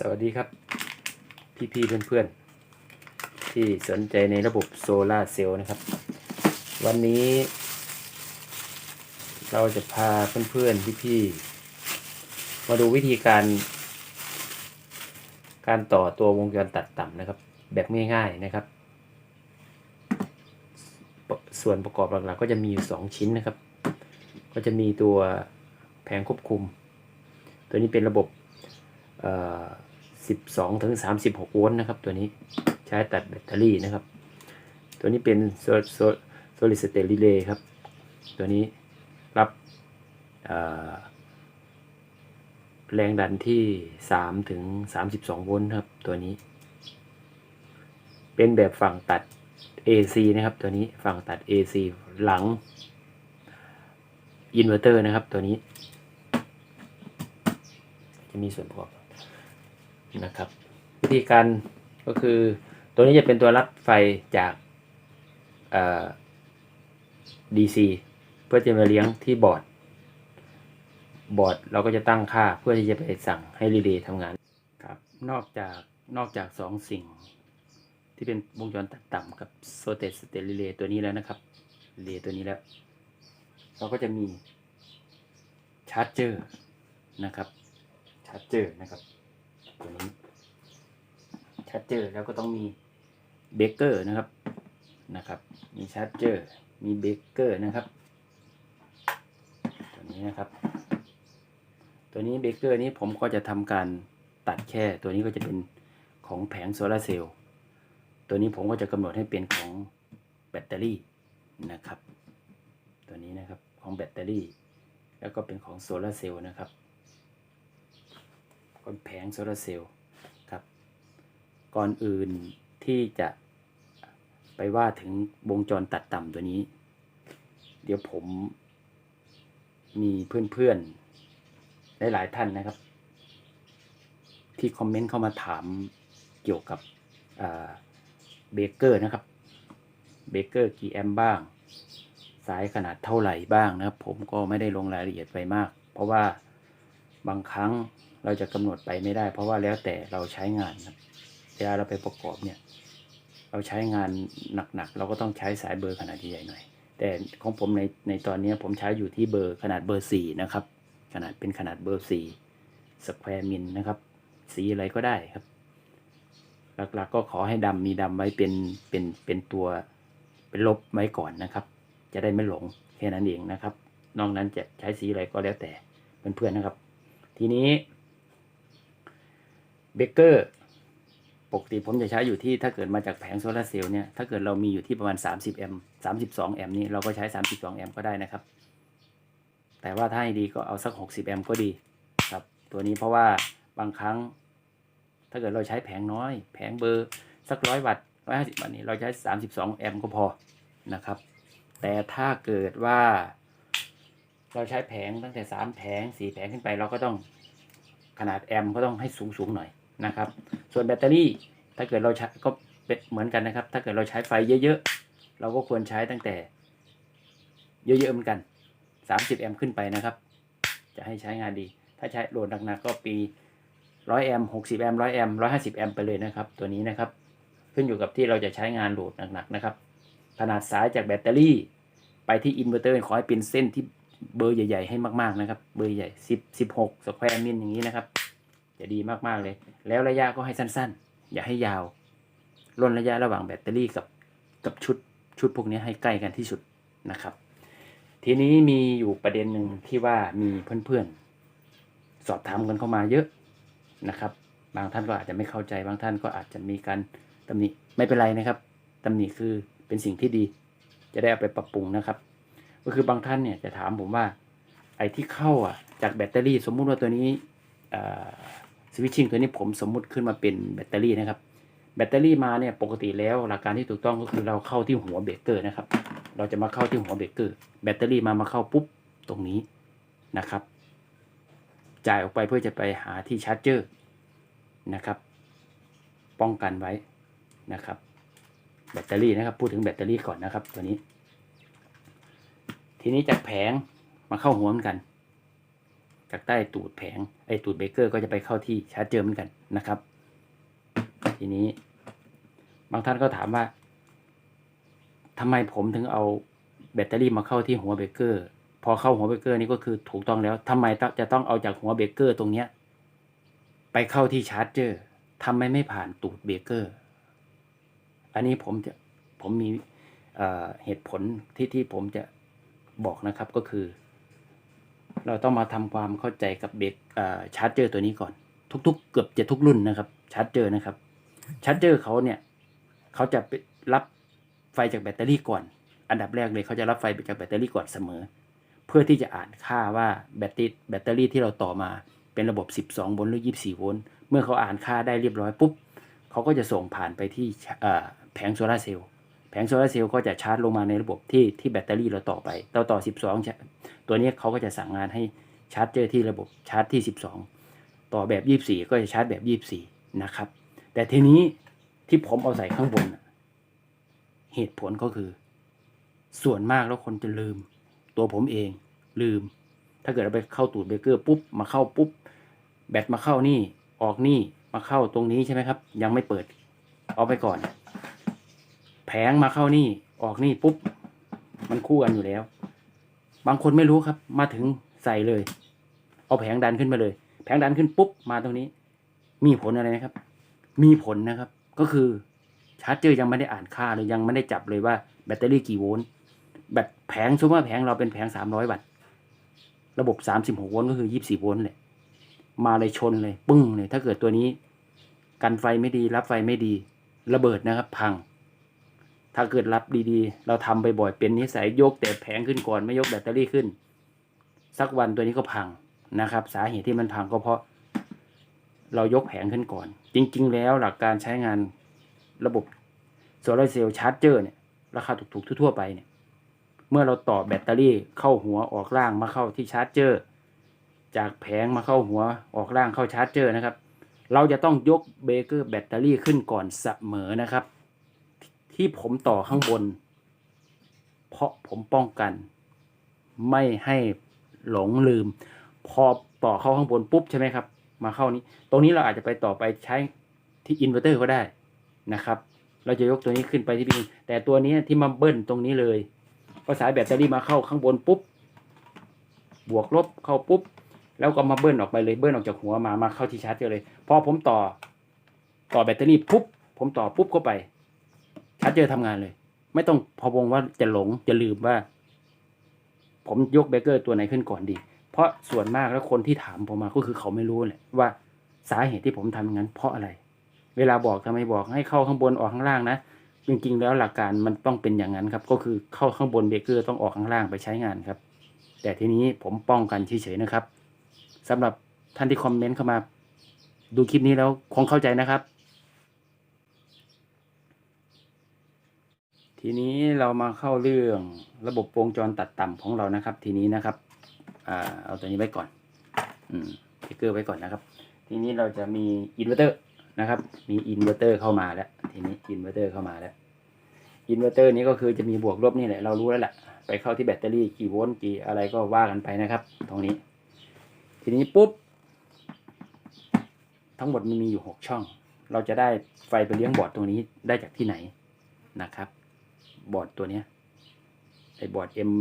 สวัสดีครับ พี่ๆเพื่อนๆ ที่สนใจในระบบโซลาเซลล์นะครับ วันนี้ เราจะพาเพื่อนๆ พี่ๆ มาดูวิธีการ การต่อตัววงจรตัดต่ำนะครับ แบบง่ายๆนะครับ ส่วนประกอบหลักๆ ก็จะมีอยู่สองชิ้นนะครับ ก็จะมีตัวแผงควบคุม ตัวนี้เป็นระบบ 12ถึง36 โวลต์นะครับตัวนี้ใช้ตัดแบตเตอรี่นะครับ ตัวนี้เป็นโซโซ solid state relay ครับ ตัวนี้รับแรงดันที่ 3 ถึง 32 โวลต์ครับตัวนี้ เป็นแบบฝั่งตัด AC นะครับ ตัวนี้ฝั่งตัด AC หลังอินเวอร์เตอร์นะครับตัวนี้ จะมีส่วนประกอบ นะครับ วิธีการก็คือตัวนี้จะเป็นตัวรับไฟจากเอ่อ DC เพื่อจะมาเลี้ยงที่บอร์ด บอร์ดเราก็จะตั้งค่าเพื่อที่จะไปสั่งให้รีเลย์ทำงานครับนอกจากนอกจากสองสิ่ง ที่เป็นวงจรตัดต่ำกับโซเตสเตรีเลย์ตัวนี้แล้วนะครับรีเลย์ตัวนี้แล้ว เราก็จะมีชาร์จเจอร์นะครับชาร์จเจอร์นะครับ ตัวนี้ชาร์จเจอร์แล้วก็ต้องมีเบรกเกอร์นะครับนะครับ มีชาร์จเจอร์มีเบรกเกอร์นะครับ ตัวนี้นะครับ ตัวนี้เบรกเกอร์นี้ผมก็จะทำการตัดแค่ตัวนี้ก็จะเป็นของแผงโซลาเซลล์ตัวนี้ผมก็จะกำหนดให้เป็นของแบตเตอรี่นะครับ ตัวนี้นะครับของแบตเตอรี่ แล้วก็เป็นของโซลาเซลล์นะครับ ก้นแผงโซลาร์เซลล์ครับ ก่อนอื่นที่จะไปว่าถึงวงจรตัดต่ำตัวนี้ เดี๋ยวผมมีเพื่อนๆหลายๆท่านนะครับ ที่คอมเมนต์เข้ามาถามเกี่ยวกับเบเกอร์นะครับเบเกอร์กี่แอมป์บ้าง สายขนาดเท่าไหร่บ้างนะครับ ผมก็ไม่ได้ลงรายละเอียดไปมาก เพราะว่าบางครั้ง เราจะกำหนดไปไม่ได้ เพราะว่าแล้วแต่เราใช้งานครับเวลาเราไปประกอบเนี่ย เราใช้งานหนักๆ เราก็ต้องใช้สายเบอร์ขนาดใหญ่หน่อย แต่ของผมในในตอนนี้ผมใช้อยู่ที่เบอร์ขนาดเบอร์สี่นะครับ ขนาดเป็นขนาดเบอร์สี่สแควร์มิลนะครับ สีอะไรก็ได้ครับ หลักๆก็ขอให้ดำมีดำไว้เป็นเป็นเป็นตัวเป็นลบไว้ก่อนนะครับ จะได้ไม่หลงแค่นั้นเองนะครับ นอกนั้นจะใช้สีอะไรก็แล้วแต่เพื่อนๆนะครับ ทีนี้ เบเกอร์ปกติผมจะใช้อยู่ที่ถ้าเกิดมาจากแผงโซลาเซลล์เนี่ยถ้าเกิดเรามีอยู่ที่ประมาณ 30 แอมป์32 แอมป์นี่เราก็ใช้ 32 แอมป์ก็ได้นะครับ แต่ว่าถ้าให้ดีก็เอาสัก 60 แอมป์ก็ดีครับ ตัวนี้เพราะว่าบางครั้ง ถ้าเกิดเราใช้แผงน้อย แผงเบอร์สักร้อยวัตต์ร้อยห้าสิบวัตต์นี่เราใช้ 32 แอมป์ก็พอนะครับ แต่ถ้าเกิดว่า เราใช้แผงตั้งแต่สามแผงสี่แผงขึ้นไปเราก็ต้องขนาดแอมป์ก็ต้องให้สูงสูงหน่อย นะครับ ส่วนแบตเตอรี่ถ้าเกิดเราใช้ก็เป็นเหมือนกันนะครับ ถ้าเกิดเราใช้ไฟเยอะๆ เราก็ควรใช้ตั้งแต่ เยอะๆเหมือนกัน 30 แอมป์ขึ้นไปนะครับ จะให้ใช้งานดี ถ้าใช้โหลดหนักๆก็ปี 100 แอมป์60 แอมป์100 แอมป์150 แอมป์ไปเลยนะครับ ตัวนี้นะครับ ขึ้นอยู่กับที่เราจะใช้งานโหลดหนักๆนะครับ ขนาดสายจากแบตเตอรี่ ไปที่อินเวอร์เตอร์ขอให้เป็นเส้นที่เบอร์ใหญ่ ๆ ให้มากๆนะครับ เบอร์ใหญ่ 10 16สแควร์มิลอย่างนี้นะครับ จะดีมากๆเลย แล้วระยะก็ให้สั้นๆ อย่าให้ยาวล่นระยะระหว่างแบตเตอรี่กับกับชุดชุดพวกนี้ให้ใกล้กันที่สุดนะครับ ทีนี้มีอยู่ประเด็นหนึ่งที่ว่ามีเพื่อนๆ สอบถามกันเข้ามาเยอะนะครับ บางท่านก็อาจจะไม่เข้าใจบางท่านก็อาจจะมีการตำหนิไม่เป็นไรนะครับตำหนิคือเป็นสิ่งที่ดี จะได้เอาไปปรับปรุงนะครับ ก็คือบางท่านเนี่ยจะถามผมว่าไอ้ที่เข้าอะจากแบตเตอรี่สมมุติว่าตัวนี้ สวิตชิ่งตัวนี้ผมสมมุติขึ้นมาเป็นแบตเตอรี่นะครับ แบตเตอรี่มาเนี่ยปกติแล้วหลักการที่ถูกต้องก็คือเราเข้าที่หัวเบรกเกอร์นะครับ เราจะมาเข้าที่หัวเบรกเกอร์ แบตเตอรี่มามาเข้าปุ๊บตรงนี้นะครับ จ่ายออกไปเพื่อจะไปหาที่ชาร์จเจอร์นะครับ ป้องกันไว้นะครับ แบตเตอรี่นะครับ พูดถึงแบตเตอรี่ก่อนนะครับตัวนี้ ทีนี้จากแผงมาเข้าหัวเหมือนกัน จากใต้ตูดแผงไอ้ตูดเบเกอร์ก็จะไปเข้าที่ชาร์จเจอร์เหมือนกันนะครับ ทีนี้ บางท่านก็ถามว่าทำไมผมถึงเอาแบตเตอรี่มาเข้าที่หัวเบเกอร์ พอเข้าหัวเบเกอร์นี่ก็คือถูกต้องแล้วทำไมจะต้องเอาจากหัวเบเกอร์ตรงเนี้ยไปเข้าที่ชาร์จเจอร์ทำไมไม่ผ่านตูดเบเกอร์ อันนี้ผมจะผมมีเหตุผลที่ที่ผมจะบอกนะครับก็คือ เราต้องมาทำความเข้าใจกับเบรกชาร์จเจอร์ตัวนี้ก่อน ทุก ๆ เกือบจะทุกรุ่นนะครับชาร์จเจอร์นะครับชาร์จเจอร์เขาเนี่ยเขาจะรับไฟจากแบตเตอรี่ก่อน อันดับแรกเลยเขาจะรับไฟจากแบตเตอรี่ก่อนเสมอ เพื่อที่จะอ่านค่าว่าแบตเตอรี่แบตเตอรี่ที่เราต่อมาเป็นระบบ 12 โวลต์หรือ 24 โวลต์เมื่อเขาอ่านค่าได้เรียบร้อยปุ๊บเขาก็จะส่งผ่านไปที่แผงโซลาเซลล์ งโซลาร์เซลล์ก็จะชาร์จลงมาในระบบที่ที่แบตเตอรี่เราต่อไป เราต่อ 12 ตัวนี้เขาก็จะสั่งงานให้ชาร์จเจอที่ระบบชาร์จที่ 12 ต่อแบบ 24 ก็จะชาร์จแบบ 24 นะครับ แต่ทีนี้ที่ผมเอาใส่ข้างบน เหตุผลก็คือ ส่วนมากแล้วคนจะลืม ตัวผมเองลืม ถ้าเกิดเราไปเข้าตูดเบเกอร์ปุ๊บมาเข้าปุ๊บ แบตมาเข้านี่ออกนี่มาเข้าตรงนี้ใช่ไหมครับ ยังไม่เปิดเอาไปก่อน งมาเข้านี่ ออกนี่ปุ๊บ มันคู่กันอยู่แล้ว บางคนไม่รู้ครับ มาถึงใส่เลย เอาแผงดันขึ้นมาเลย แผงดันขึ้นปุ๊บมาตรงนี้ มีผลอะไรนะครับ มีผลนะครับ ก็คือชาร์จเจอร์ยังไม่ได้อ่านค่าเลยยังไม่ได้จับเลยว่าแบตเตอรี่กี่โวลต์แบตแผงสมมติว่าแผงเราเป็นแผงสามร้อยวัตต์ระบบสามสิบหกโวลต์ก็คือยี่สิบสี่โวลต์เลยมาเลยชนเลย ปึ้งเลย ถ้าเกิดตัวนี้ กันไฟไม่ดีรับไฟไม่ดี ระเบิดนะครับ พัง ถ้าเกิดรับดีๆ เราทำบ่อยๆเป็นนิสัยยกแต่แผงขึ้นก่อนไม่ยกแบตเตอรี่ขึ้น สักวันตัวนี้ก็พังนะครับ สาเหตุที่มันพังก็เพราะ เรายกแผงขึ้นก่อน จริง ๆ แล้วหลักการใช้งานระบบโซลาร์เซลล์ชาร์จเจอร์เนี่ยราคาถูกๆทั่วๆไปเนี่ยเมื่อเราต่อแบตเตอรี่เข้าหัวออกล่างมาเข้าที่ชาร์จเจอร์ จากแผงมาเข้าหัวออกล่างเข้าชาร์จเจอร์นะครับ เราจะต้องยกเบรกเกอร์แบตเตอรี่ขึ้นก่อนเสมอนะครับ ที่ผมต่อข้างบน เพราะผมป้องกัน ไม่ให้หลงลืม พอต่อเข้าข้างบนปุ๊บใช่ไหมครับ มาเข้านี้ ตรงนี้เราอาจจะไปต่อไปใช้ที่อินเวอร์เตอร์ก็ได้นะครับ เราจะยกตัวนี้ขึ้นไปที่บินแต่ตัวนี้ที่มาเบิ้ลตรงนี้เลยพอสายแบตเตอรี่มาเข้าข้างบนปุ๊บ บวกลบเข้าปุ๊บ แล้วก็มาเบิ้ลออกไปเลยเบิ้ลออกจากหัวมามาเข้าที่ชาร์จเลย พอผมต่อต่อแบตเตอรี่ปุ๊บผมต่อปุ๊บเข้าไป ชาเจอร์ทำงานเลย ไม่ต้องพะวงว่าจะหลงจะลืมว่า ผมยกเบเกอร์ตัวไหนขึ้นก่อนดี เพราะส่วนมากแล้วคนที่ถามผมมาก็คือเขาไม่รู้แหละว่าสาเหตุที่ผมทำอย่างั้น เพราะอะไร เวลาบอกทำไมบอกให้เข้าข้างบนออกข้างล่างนะจริงๆแล้วหลักการมันต้องเป็นอย่างนั้นครับ ก็คือเข้าข้างบนเบเกอร์ต้องออกข้างล่างไปใช้งานครับ แต่ทีนี้ผมป้องกันเฉยๆนะครับสำหรับท่านที่คอมเมนต์เข้ามา ดูคลิปนี้แล้วคงเข้าใจนะครับ ทีนี้เรามาเข้าเรื่องระบบวงจรตัดต่ำของเรานะครับ ทีนี้นะครับอ่าเอาตัวนี้ไว้ก่อนอืมเบรกเกอร์ไว้ก่อนนะครับ ทีนี้เราจะมีอินเวอร์เตอร์นะครับ มีอินเวอร์เตอร์เข้ามาแล้วทีนี้อินเวอร์เตอร์เข้ามาแล้วอินเวอร์เตอร์นี้ก็คือจะมีบวกลบนี่แหละเรารู้แล้วแหละไปเข้าที่แบตเตอรี่กี่โวลต์กี่อะไรก็ว่ากันไปนะครับ ตรงนี้ ทีนี้ปุ๊บ ทั้งหมดมันมีอยู่หกช่อง เราจะได้ไฟไปเลี้ยงบอร์ดตรงนี้ได้จากที่ไหนนะครับ บอร์ดตัวเนี้ยไอ้บอร์ด M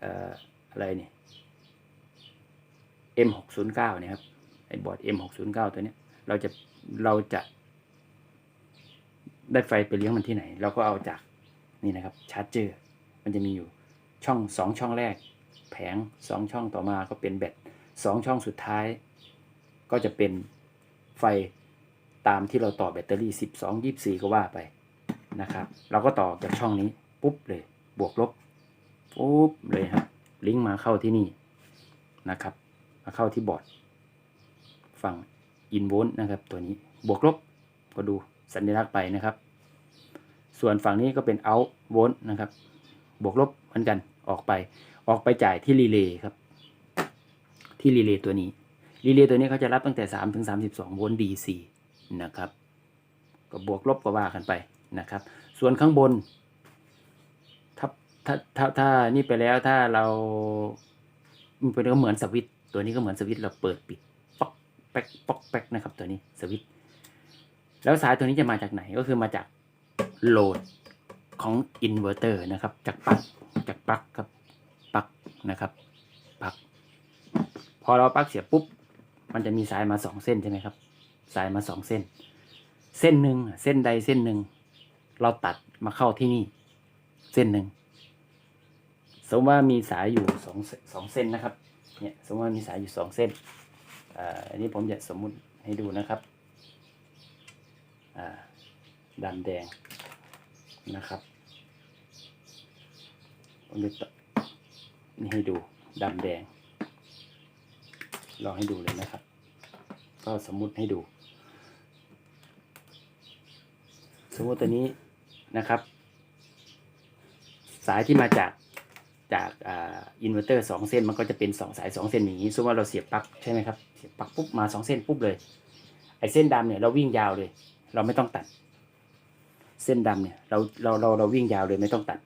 เอ่ออะไรเนี่ย M หกศูนย์เก้าเนี่ยครับไอ้บอร์ด M หกศูนย์เก้าตัวเนี้ยเราจะเราจะ ได้ไฟไปเลี้ยงมันที่ไหน เราก็เอาจากนี่นะครับชาร์จเจอร์มันจะมีอยู่ช่องสองช่องแรก แผงสองช่องต่อมาก็เป็นแบตสองช่องสุดท้าย ก็จะเป็นไฟตามที่เราต่อแบตเตอรี่สิบสองยี่สี่ก็ว่าไป นะครับ เราก็ต่อจากช่องนี้ปุ๊บเลย บวกลบปุ๊บเลยครับลิงก์มาเข้าที่นี่นะครับ มาเข้าที่บอร์ดฝั่งอินโวลต์นะครับ ตัวนี้บวกลบก็ดูสัญลักษณ์ไปนะครับ ส่วนฝั่งนี้ก็เป็นเอาโวลต์นะครับ บวกลบเหมือนกันออกไปออกไปจ่ายที่รีเลย์ครับ ที่รีเลย์ตัวนี้รีเลย์ตัวนี้เขาจะรับตั้งแต่3ถึง32โวลต์ DC นะครับ ก็บวกลบก็ว่ากันไป นะครับ ส่วนข้างบนถ้าถ้าถ้าถ้านี่ไปแล้วถ้าเรามันเป็นก็เหมือนสวิตตัวนี้ก็เหมือนสวิตเราเปิดปิดป๊อกแป๊กป๊อกแป๊กนะครับ ตัวนี้สวิตแล้วสายตัวนี้จะมาจากไหนก็คือมาจากโหลดของอินเวอร์เตอร์นะครับ จากปลั๊กจากปลั๊กครับปลั๊กนะครับปลั๊กพอเราปลั๊กเสียปุ๊บ มันจะมีสายมาสองเส้นใช่ไหมครับ สายมาสองเส้น เส้นหนึ่งเส้นใดเส้นหนึ่ง เราตัดมาเข้าที่นี่ เส้นหนึ่งสมมติว่ามีสายอยู่สองสองเส้นนะครับ เนี่ยสมมติว่ามีสายอยู่สองเส้นอ่าอันนี้ผมจะสมมุติให้ดูนะครับอ่าดำแดงนะครับผมจะนี่ให้ดูดำแดง ลองให้ดูเลยนะครับ ก็สมมุติให้ดู สมมติตัวนี้ นะครับ สายที่มาจากจากอินเวอร์เตอร์สองเส้นมันก็จะเป็นสองสายสองเส้นอย่างนี้สมมติว่าเราเสียบปลั๊กใช่ไหมครับเสียบปลั๊กปุ๊บมาสองเส้นปุ๊บเลยไอเส้นดำเนี่ยเราวิ่งยาวเลย เราไม่ต้องตัด เส้นดำเนี่ยเราเราเราเราวิ่งยาวเลยไม่ต้องตัด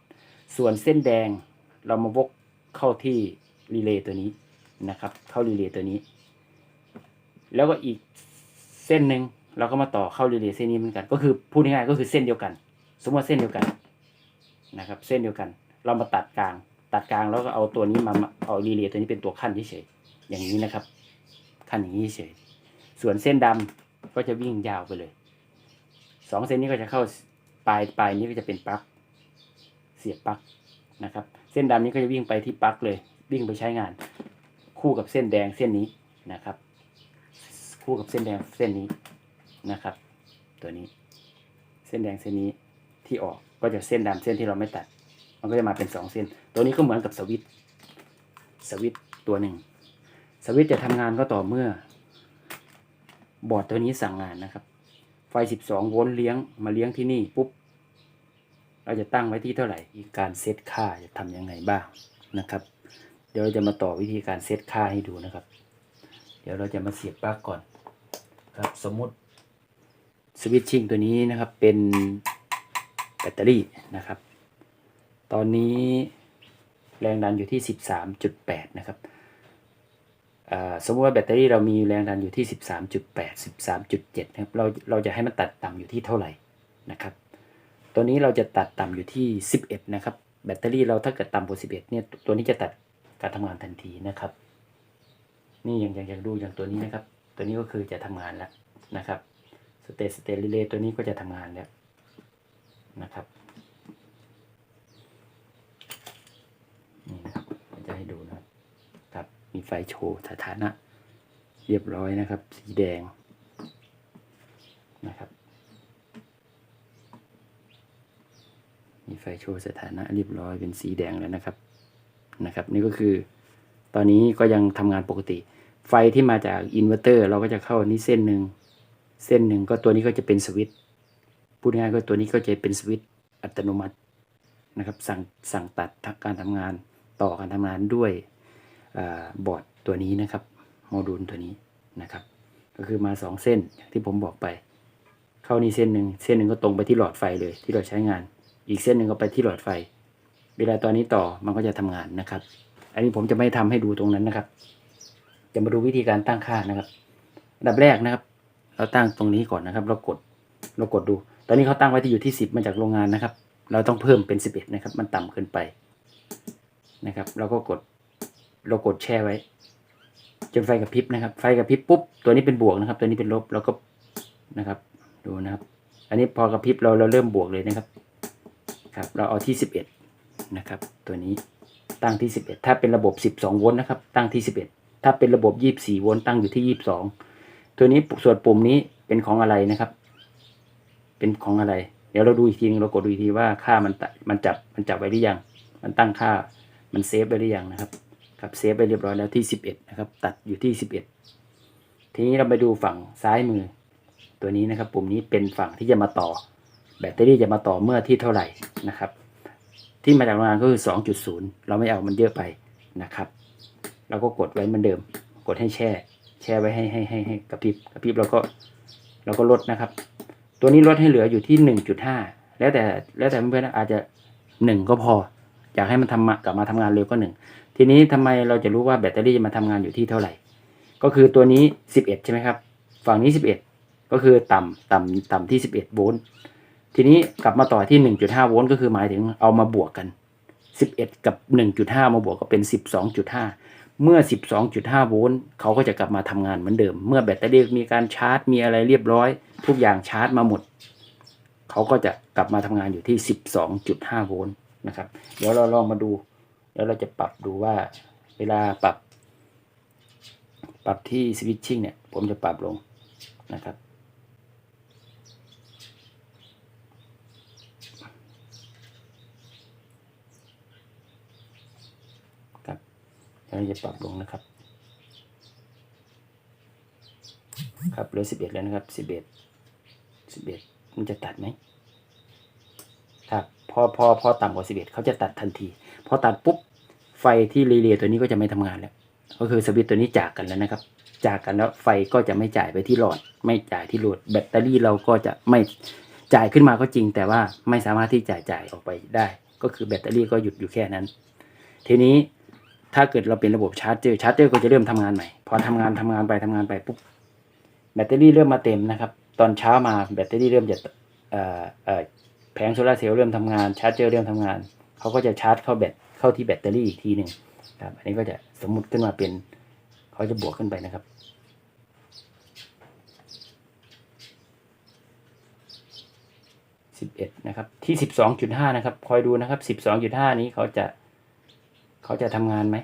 ส่วนเส้นแดงเรามาวกเข้าที่รีเลย์ตัวนี้นะครับ เข้ารีเลย์ตัวนี้ แล้วก็อีกเส้นหนึ่งเราก็มาต่อเข้ารีเลย์เส้นนี้เหมือนกัน ก็คือพูดง่ายๆก็คือเส้นเดียวกัน สมมติว่าเส้นเดียวกันนะครับ เส้นเดียวกัน เรามาตัดกลาง ตัดกลางแล้วก็เอาตัวนี้มาเอารีเลย์ตัวนี้เป็นตัวขั้นเฉยๆอย่างนี้นะครับ ขั้นอย่างนี้เฉยส่วนเส้นดำก็จะวิ่งยาวไปเลยสองเส้นนี้ก็จะเข้าปลายปลายนี้ก็จะเป็นปลั๊กเสียบปลั๊กนะครับ เส้นดำนี้ก็จะวิ่งไปที่ปลั๊กเลย วิ่งไปใช้งาน คู่กับเส้นแดงเส้นนี้นะครับ คู่กับเส้นแดงเส้นนี้นะครับ ตัวนี้ เส้นแดงเส้นนี้ ที่ออกก็จะเส้นดำเส้นที่เราไม่ตัด มันก็จะมาเป็นสองเส้น ตัวนี้ก็เหมือนกับสวิตสวิตตัวหนึ่ง สวิตจะทำงานก็ต่อเมื่อ บอร์ดตัวนี้สั่งงานนะครับ ไฟ 12 โวลต์เลี้ยงมาเลี้ยงที่นี่ปุ๊บ เราจะตั้งไว้ที่เท่าไหร่อีกการเซตค่าจะทำยังไงบ้างนะครับ เดี๋ยวเราจะมาต่อวิธีการเซตค่าให้ดูนะครับ เดี๋ยวเราจะมาเสียบปลั๊กก่อนครับสมมุติสวิตชิ่งตัวนี้นะครับเป็น แบตเตอรี่นะครับ ตอนนี้แรงดันอยู่ที่ 13.8 นะครับสมมติว่าแบตเตอรี่เรามีแรงดันอยู่ที่ 13.8 13.7นะครับเราเราจะให้มันตัดต่ำอยู่ที่เท่าไหร่นะครับ ตัวนี้เราจะตัดต่ำอยู่ที่ 11 นะครับ แบตเตอรี่เราถ้าเกิดต่ำกว่า 11 เนี่ยตัวนี้จะตัดการทำงานทันทีนะครับ นี่อย่างอย่างอย่างดูอย่างตัวนี้นะครับ ตัวนี้ก็คือจะทำงานแล้วนะครับสเตตสเตตรีเลย์ตัวนี้ก็จะทำงานแล้ว นะครับนี่นะครับจะให้ดูนะครับครับ มีไฟโชว์สถานะ เรียบร้อยนะครับ สีแดงนะครับ มีไฟโชว์สถานะเรียบร้อยเป็นสีแดงแล้วนะครับนะครับ นี่ก็คือ ตอนนี้ก็ยังทำงานปกติ ไฟที่มาจากอินเวอร์เตอร์ เราก็จะเข้านนี้เส้นหนึ่งเส้นหนึ่งก็ตัวนี้ก็จะเป็นสวิตช์ พูดง่ายๆก็ตัวนี้ก็จะเป็นสวิตช์อัตโนมัตินะครับสั่งสั่งตัดการทำงานต่อการทำงานด้วยอบอร์ดตัวนี้นะครับโมดูลตัวนี้นะครับ ก็คือมาสองเส้นที่ผมบอกไป เข้านี่เส้นหนึ่งเส้นหนึ่งก็ตรงไปที่หลอดไฟเลย ที่เราใช้งาน อีกเส้นหนึ่งก็ไปที่หลอดไฟ เวลาตอนนี้ต่อมันก็จะทำงานนะครับ อันนี้ผมจะไม่ทำให้ดูตรงนั้นนะครับ จะมาดูวิธีการตั้งค่านะครับอันดับแรกนะครับ เราตั้งตรงนี้ก่อนนะครับ เรากด เรากดดู ตอนนี้เขาตั้งไว้ที่อยู่ที่สิบมาจากโรงงานนะครับ เราต้องเพิ่มเป็นสิบเอ็ดนะครับ มันต่ำเกินไปนะครับ เราก็กด เรากดแช่ไว้ จนไฟกระพริบนะครับ ไฟกระพริบปุ๊บ ตัวนี้เป็นบวกนะครับ ตัวนี้เป็นลบ เราก็นะครับ ดูนะครับ อันนี้พอกระพริบเราเราเริ่มบวกเลยนะครับ ครับ เราเอาที่สิบเอ็ดนะครับ ตัวนี้ตั้งที่สิบเอ็ดถ้าเป็นระบบสิบสองโวลต์นะครับ ตั้งที่สิบเอ็ดถ้าเป็นระบบยี่สิบสี่โวลต์ตั้งอยู่ที่ยี่สิบสองตัวนี้ส่วนปุ่มนี้เป็นของอะไรนะครับ เป็นของอะไร เดี๋ยวเราดูอีกทีนึงเรากดดูอีกทีว่าค่ามันมันจับมันจับไว้หรือยัง มันตั้งค่ามันเซฟไว้หรือยังนะครับครับเซฟไปเรียบร้อยแล้วที่สิบเอ็ดนะครับ ตัดอยู่ที่สิบเอ็ดทีนี้เราไปดูฝั่งซ้ายมือ ตัวนี้นะครับ ปุ่มนี้เป็นฝั่งที่จะมาต่อ แบตเตอรี่จะมาต่อเมื่อที่เท่าไหร่นะครับ ที่มาจากโรงงานก็คือสองจุดศูนย์เราไม่เอามันเยอะไปนะครับเราก็กดไว้เหมือนเดิม กดให้แช่ แช่ไว้ให้ให้ให้ให้กระพริบกระพริบเราก็เราก็ลดนะครับ ตัวนี้ลดให้เหลืออยู่ที่หนึ่งจุดห้าแล้วแต่แล้วแต่เพื่อนๆอาจจะหนึ่งก็พอ อยากให้มันทำมากลับมาทำงานเร็วก็หนึ่งทีนี้ทำไมเราจะรู้ว่าแบตเตอรี่มาทำงานอยู่ที่เท่าไหร่ ก็คือตัวนี้11ใช่ไหมครับ ฝั่งนี้11ก็คือต่ำต่ำต่ำที่11โวลต์ทีนี้กลับมาต่อที่1.5โวลต์ก็คือหมายถึงเอามาบวกกัน11กับ1.5มาบวกก็เป็น12.5 เมื่อ 12.5 โวลต์เขาก็จะกลับมาทำงานเหมือนเดิม เมื่อแบตเตอรี่มีการชาร์จ มีอะไรเรียบร้อย ทุกอย่างชาร์จมาหมด เขาก็จะกลับมาทำงานอยู่ที่ 12.5 โวลต์นะครับ เดี๋ยวเราลองมาดู แล้วเราจะปรับดูว่า เวลาปรับ ปรับที่สวิตชิ่งเนี่ย ผมจะปรับลงนะครับครับ เราจะปรับลงนะครับ ครับเหลือสิบเอ็ดแล้วนะครับสิบเอ็ดสิบเอ็ดมันจะตัดไหมครับพอพอพอต่ำกว่าสิบเอ็ดเขาจะตัดทันที พอตัดปุ๊บไฟที่รีเลย์ตัวนี้ก็จะไม่ทำงานแล้ว ก็คือสวิตตัวนี้จากกันแล้วนะครับ จากกันแล้วไฟก็จะไม่จ่ายไปที่หลอด ไม่จ่ายที่โหลด แบตเตอรี่เราก็จะไม่จ่ายขึ้นมาก็จริง แต่ว่าไม่สามารถที่จะจ่ายออกไปได้ ก็คือแบตเตอรี่ก็หยุดอยู่แค่นั้น ทีนี้ ถ้าเกิดเราเป็นระบบชาร์จเจอร์ชาร์จเจอร์ก็จะเริ่มทำงานใหม่ พอทำงานทำงานไปทำงานไปปุ๊บแบตเตอรี่เริ่มมาเต็มนะครับ ตอนเช้ามาแบตเตอรี่เริ่มจะแผงโซลาร์เซลล์เริ่มทำงานชาร์จเจอร์เริ่มทำงานเขาก็จะชาร์จเข้าแบตเข้าที่แบตเตอรี่อีกทีหนึ่งครับอันนี้ก็จะสมมุติขึ้นมาเป็นเขาจะบวกขึ้นไปนะครับสิบเอ็ดนะครับที่สิบสองจุดห้านะครับ คอยดูนะครับสิบสองจุดห้านี้เขาจะ เขาจะทำงานไหม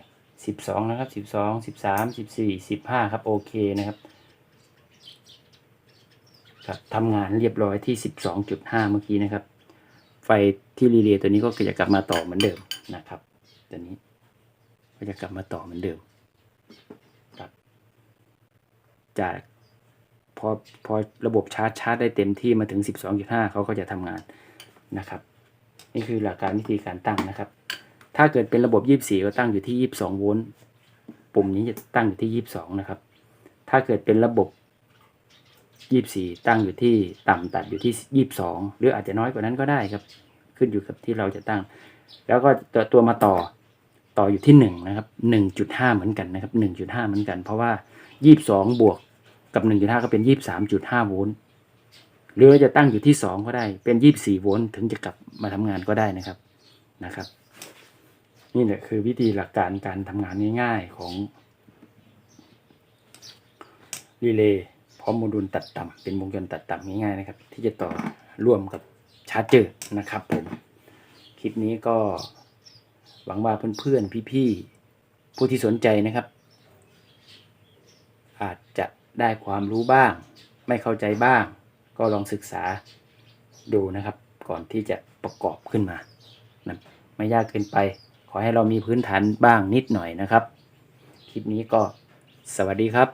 สิบสองนะครับสิบสองสิบสามสิบสี่สิบห้าครับโอเคนะครับครับทำงานเรียบร้อยที่สิบสองจุดห้าเมื่อกี้นะครับ ไฟที่รีเลย์ตัวนี้ก็จะกลับมาต่อเหมือนเดิมนะครับ ตัวนี้ก็จะกลับมาต่อเหมือนเดิมครับ จากพอพอระบบชาร์จชาร์จได้เต็มที่มาถึง 12.5 เขาก็จะทำงานนะครับ นี่คือหลักการวิธีการตั้งนะครับ ถ้าเกิดเป็นระบบ 24 ก็ตั้งอยู่ที่ 22 โวลต์ ปุ่มนี้จะตั้งอยู่ที่ 22 นะครับ ถ้าเกิดเป็นระบบ 24 ตั้งอยู่ที่ต่ำตัดอยู่ที่ 22 หรืออาจจะน้อยกว่านั้นก็ได้ครับ ขึ้นอยู่กับที่เราจะตั้ง แล้วก็ตัวตัวมาต่อต่ออยู่ที่1นะครับ1.5 เหมือนกันนะครับ1.5 เหมือนกัน เพราะว่า 22 บวกกับ 1.5 ก็เป็น 23.5 โวลต์ หรือเราจะตั้งอยู่ที่ 2 ก็ได้เป็น 24 โวลต์ถึงจะกลับมาทำงานก็ได้นะครับนะครับ นี่แหละคือวิธีหลักการการทำงานง่ายๆของรีเลย์พร้อมโมดูลตัดต่ำเป็นวงจรตัดต่ำง่ายๆนะครับ ที่จะต่อร่วมกับชาร์จเจอร์นะครับผม คลิปนี้ก็หวังว่าเพื่อนๆ พี่ๆ ผู้ที่สนใจนะครับ อาจจะได้ความรู้บ้าง ไม่เข้าใจบ้าง ก็ลองศึกษาดูนะครับ ก่อนที่จะประกอบขึ้นมานะไม่ยากเกินไป ขอให้เรามีพื้นฐานบ้างนิดหน่อยนะครับ คลิปนี้ก็สวัสดีครับ